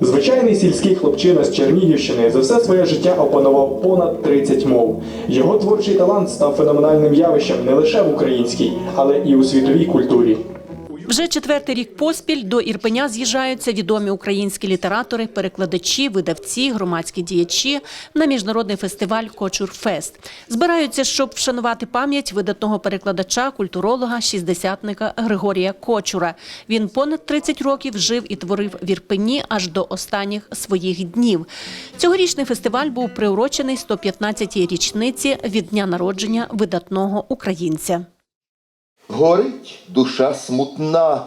Звичайний сільський хлопчина з Чернігівщини за все своє життя опанував понад 30 мов. Його творчий талант став феноменальним явищем не лише в українській, але і у світовій культурі. Вже четвертий рік поспіль до Ірпеня з'їжджаються відомі українські літератори, перекладачі, видавці, громадські діячі на міжнародний фестиваль Кочур-Фест. Збираються, щоб вшанувати пам'ять видатного перекладача, культуролога, шістдесятника Григорія Кочура. Він понад 30 років жив і творив в Ірпені аж до останніх своїх днів. Цьогорічний фестиваль був приурочений 115-й річниці від дня народження видатного українця. Горить душа смутна,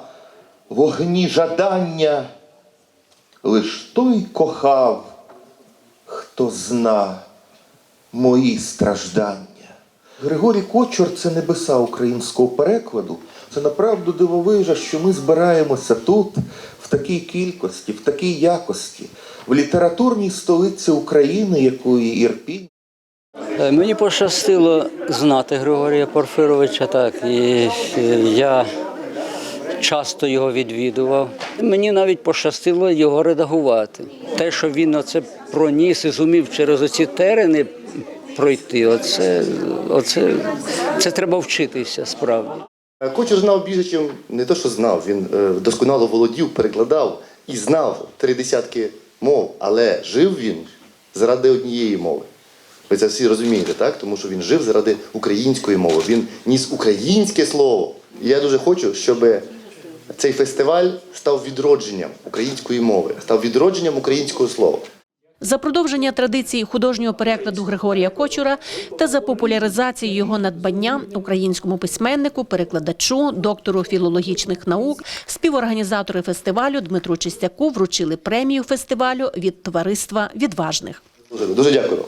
вогні жадання, лиш той кохав, хто зна мої страждання. Григорій Кочур це небеса українського перекладу. Це направду дивовижа, що ми збираємося тут в такій кількості, в такій якості, в літературній столиці України, якої Ірпінь. Е, Мені пощастило знати Григорія Порфировича, так, і е, я часто його відвідував. Мені навіть пощастило його редагувати. Те, що він оце проніс і зумів через оці терени пройти, оце, оце, це треба вчитися справді. Кочур знав більше, не то, що знав. Він е, досконало володів, перекладав і знав три десятки мов, але жив він заради однієї мови. Ви це всі розумієте, так? Тому що він жив заради української мови. Він ніс українське слово. І я дуже хочу, щоб цей фестиваль став відродженням української мови, став відродженням українського слова. За продовження традиції художнього перекладу Григорія Кочура та за популяризацію його надбання українському письменнику, перекладачу, доктору філологічних наук, співорганізатори фестивалю Дмитру Чистяку вручили премію фестивалю від товариства відважних. Дуже, дуже дякую.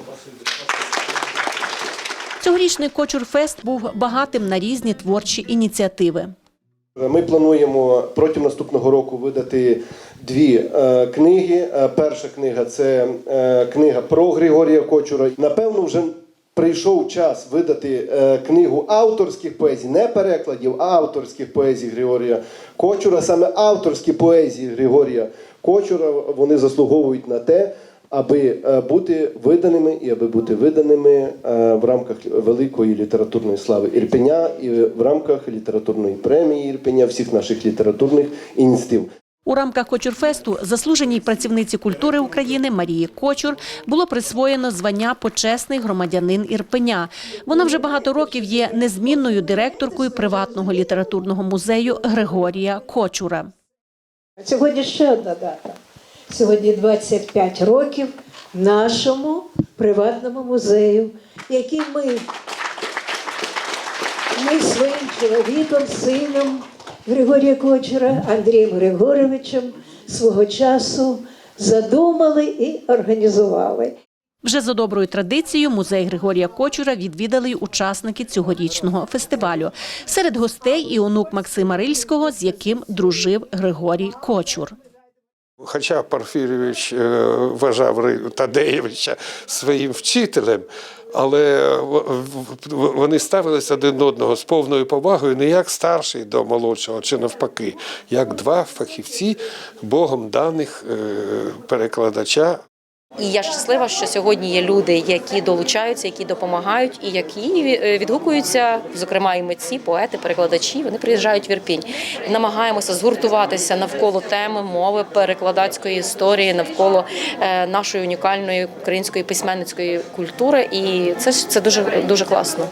Цьогорічний Кочур-фест був багатим на різні творчі ініціативи. Ми плануємо протягом наступного року видати дві е, книги. Е, перша книга це е, книга про Григорія Кочура. Напевно, вже прийшов час видати книгу авторських поезій, не перекладів, а авторських поезій Григорія Кочура. Саме авторські поезії Григорія Кочура вони заслуговують на те, аби е, бути виданими і аби бути виданими е, в рамках великої літературної слави Ірпеня і в рамках літературної премії Ірпеня, всіх наших літературних ініціатив. У рамках Кочур-фесту заслуженій працівниці культури України Марії Кочур було присвоєно звання почесний громадянин Ірпеня. Вона вже багато років є незмінною директоркою приватного літературного музею Григорія Кочура. Сьогодні ще одна дата. Сьогодні 25 років нашому приватному музею, який ми, ми своїм чоловіком, сином Григорія Кочера, Андрієм Григоровичем свого часу задумали і організували. Вже за доброю традицією музей Григорія Кочура відвідали й учасники цьогорічного фестивалю. Серед гостей і онук Максима Рильського, з яким дружив Григорій Кочур. Хоча Порфірійович е, вважав Тадеєвича своїм вчителем, але в- вони ставилися один одного з повною повагою не як старший до молодшого, чи навпаки, як два фахівці Богом даних е, перекладача І я щаслива, що сьогодні є люди, які долучаються, які допомагають, і які е, відгукуються, зокрема і митці, поети, перекладачі. Вони приїжджають в Ірпінь. Намагаємося згуртуватися навколо теми мови, перекладацької історії, навколо е, нашої унікальної української письменницької культури. І це це дуже дуже класно.